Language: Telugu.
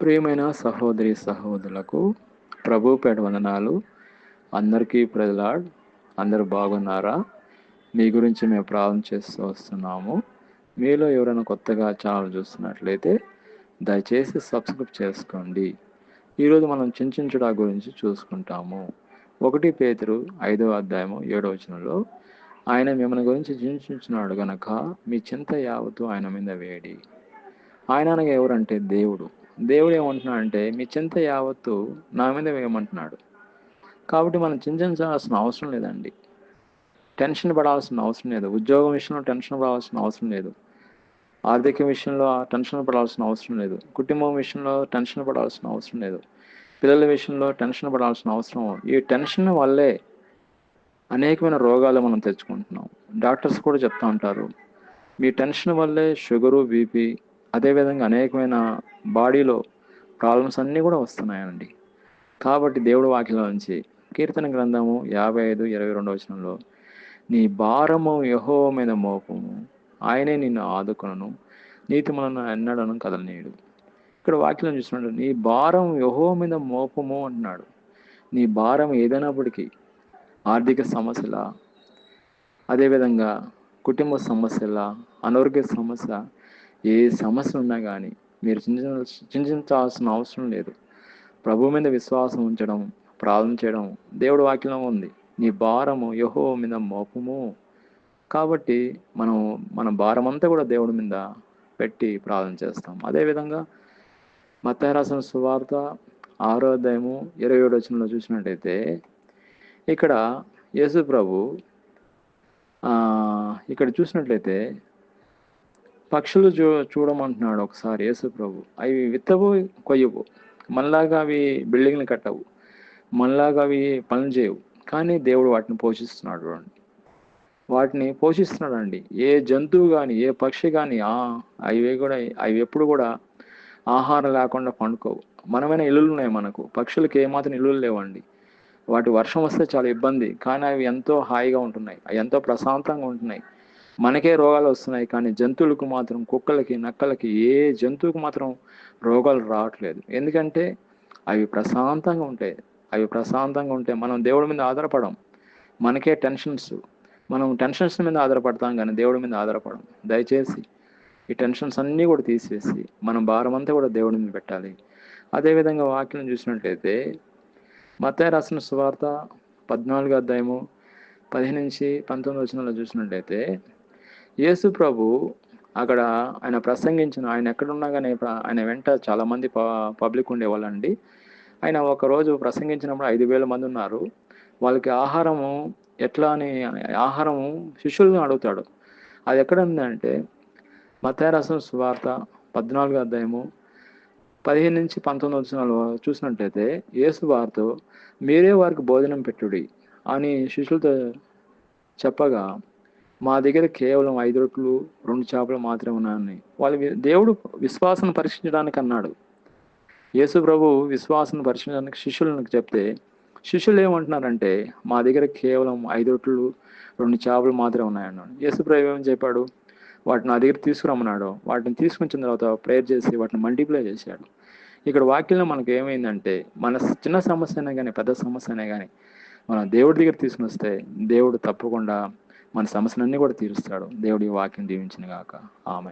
ప్రియమైన సహోదరి సహోదరులకు ప్రభు పేట వందనాలు. అందరికీ ప్రజలాడ్ అందరు బాగున్నారా? మీ గురించి మేము ప్రార్థన చేస్తూ వస్తున్నాము. మీలో ఎవరైనా కొత్తగా ఛానల్ చూస్తున్నట్లయితే దయచేసి సబ్స్క్రైబ్ చేసుకోండి. ఈరోజు మనం చించుడా గురించి చూసుకుంటాము. ఒకటి పేతురు ఐదో అధ్యాయము ఏడవ వచనంలో ఆయన మిమ్మల్ని గురించి చించుచున్నాడు గనక మీ చింత యావత్తు ఆయన మీద వేడి. ఆయన అనగా ఎవరంటే దేవుడు. దేవుడు ఏమంటున్నాడు అంటే మీ చింత యావత్తు నా మీద వేయమంటున్నాడు. కాబట్టి మనం చింతించాల్సిన అవసరం లేదండి. టెన్షన్ పడాల్సిన అవసరం లేదు. ఉద్యోగం విషయంలో టెన్షన్ పడాల్సిన అవసరం లేదు. ఆర్థిక విషయంలో టెన్షన్ పడాల్సిన అవసరం లేదు. కుటుంబం విషయంలో టెన్షన్ పడాల్సిన అవసరం లేదు. పిల్లల విషయంలో టెన్షన్ పడాల్సిన అవసరం ఈ టెన్షన్ వల్లే అనేకమైన రోగాలు మనం తెచ్చుకుంటున్నాం. డాక్టర్స్ కూడా చెప్తా ఉంటారు మీ టెన్షన్ వల్లే షుగరు బీపీ అదేవిధంగా అనేకమైన బాడీలో ప్రాబ్లమ్స్ అన్నీ కూడా వస్తున్నాయండి. కాబట్టి దేవుడు వాక్యం నుంచి కీర్తన గ్రంథము యాభై ఐదు ఇరవై రెండవ వచనంలో నీ భారము యహో మీద మోపము. ఆయనే నిన్ను ఆదుకొనను. నీతిమలను ఎన్నడను కదలనీయుడు. ఇక్కడ వాక్యం చూస్తున్నాడు నీ భారం యహో మీద మోపము అంటున్నాడు. నీ భారం ఏదైనప్పటికీ ఆర్థిక సమస్యల అదేవిధంగా కుటుంబ సమస్యల అనారోగ్య సమస్య ఏ సమస్య ఉన్నా కానీ మీరు చింత చింతించాల్సిన అవసరం లేదు. ప్రభు మీద విశ్వాసం ఉంచడం ప్రార్థన చేయడం దేవుడు వాక్యంలో ఉంది. నీ భారము యహో మీద మోపము. కాబట్టి మనం మన భారం అంతా కూడా దేవుడి మీద పెట్టి ప్రార్థన చేస్తాం. అదేవిధంగా మత్తాయి సువార్త ఆరో అధ్యాయము ఇరవై ఏడు వచనంలో చూసినట్టయితే ఇక్కడ యేసు ప్రభు ఇక్కడ చూసినట్లయితే పక్షులు చూ చూడమంటున్నాడు ఒకసారి యేసు ప్రభు. అవి విత్తవు కొయ్యవు. మనలాగా అవి బిల్డింగ్లు కట్టవు. మనలాగా అవి పనులు చేయవు. కానీ దేవుడు వాటిని పోషిస్తున్నాడు అండి వాటిని పోషిస్తున్నాడు అండి ఏ జంతువు కానీ ఏ పక్షి కానీ అవి కూడా అవి ఎప్పుడు కూడా ఆహారం లేకుండా పండుకోవు. మనమైన ఇల్లులు ఉన్నాయి మనకు. పక్షులకి ఏమాత్రం ఇల్లులు లేవండి. వాటి వర్షం వస్తే చాలా ఇబ్బంది. కానీ అవి ఎంతో హాయిగా ఉంటున్నాయి. అవి ఎంతో ప్రశాంతంగా ఉంటున్నాయి. మనకే రోగాలు వస్తున్నాయి కానీ జంతువులకు మాత్రం కుక్కలకి నక్కలకి ఏ జంతువుకు మాత్రం రోగాలు రావట్లేదు. ఎందుకంటే అవి ప్రశాంతంగా ఉంటాయి అవి ప్రశాంతంగా ఉంటే మనం దేవుడి మీద ఆధారపడం. మనకే టెన్షన్స్. మనం టెన్షన్స్ మీద ఆధారపడతాం కానీ దేవుడి మీద ఆధారపడం. దయచేసి ఈ టెన్షన్స్ అన్నీ కూడా తీసేసి మనం భారం అంతా కూడా దేవుడి మీద పెట్టాలి. అదేవిధంగా వాక్యం చూసినట్లయితే మతాయి రాసిన సువార్త పద్నాలుగు అధ్యాయము పదిహేను నుంచి పంతొమ్మిది వచనంలో చూసినట్లయితే యేసు ప్రభు అక్కడ ఆయన ప్రసంగించిన ఆయన ఎక్కడున్నా కానీ ఆయన వెంట చాలామంది పబ్లిక్ ఉండేవాళ్ళండి. ఆయన ఒకరోజు ప్రసంగించినప్పుడు ఐదు వేల మంది ఉన్నారు. వాళ్ళకి ఆహారము ఎట్లా అని ఆహారము శిష్యులను అడుగుతాడు. అది ఎక్కడ ఉందంటే మతారసం సువార్త పద్నాలుగు అధ్యాయము పదిహేను నుంచి పంతొమ్మిది వచ్చినాలు చూసినట్లయితే యేసు వారితో మీరే వారికి భోజనం పెట్టుడి అని శిష్యులతో చెప్పగా మా దగ్గర కేవలం ఐదు రొట్లు రెండు చేపలు మాత్రమే ఉన్నాయని వాళ్ళు దేవుడు విశ్వాసం పరీక్షించడానికి అన్నాడు. యేసు ప్రభు విశ్వాసం పరీక్షించడానికి శిష్యులకు చెప్తే శిష్యులు ఏమంటున్నారంటే మా దగ్గర కేవలం ఐదు రొట్లు రెండు చేపలు మాత్రమే ఉన్నాయన్నాడు యేసు ప్రభు ఏమని చెప్పాడు? వాటిని నా దగ్గర తీసుకురమ్మన్నాడు. వాటిని తీసుకొచ్చిన తర్వాత ప్రేయర్ చేసి వాటిని మల్టిప్లై చేశాడు. ఇక్కడ వాక్యంలో మనకు ఏమైందంటే మన చిన్న సమస్య అయినా కానీ పెద్ద సమస్య అయినా కానీ మనం దేవుడి దగ్గర తీసుకుని వస్తే దేవుడు తప్పకుండా మన సమస్యలన్నీ కూడా తీరుస్తాడు. దేవుడి వాక్యం దీవించిన గాక. ఆమె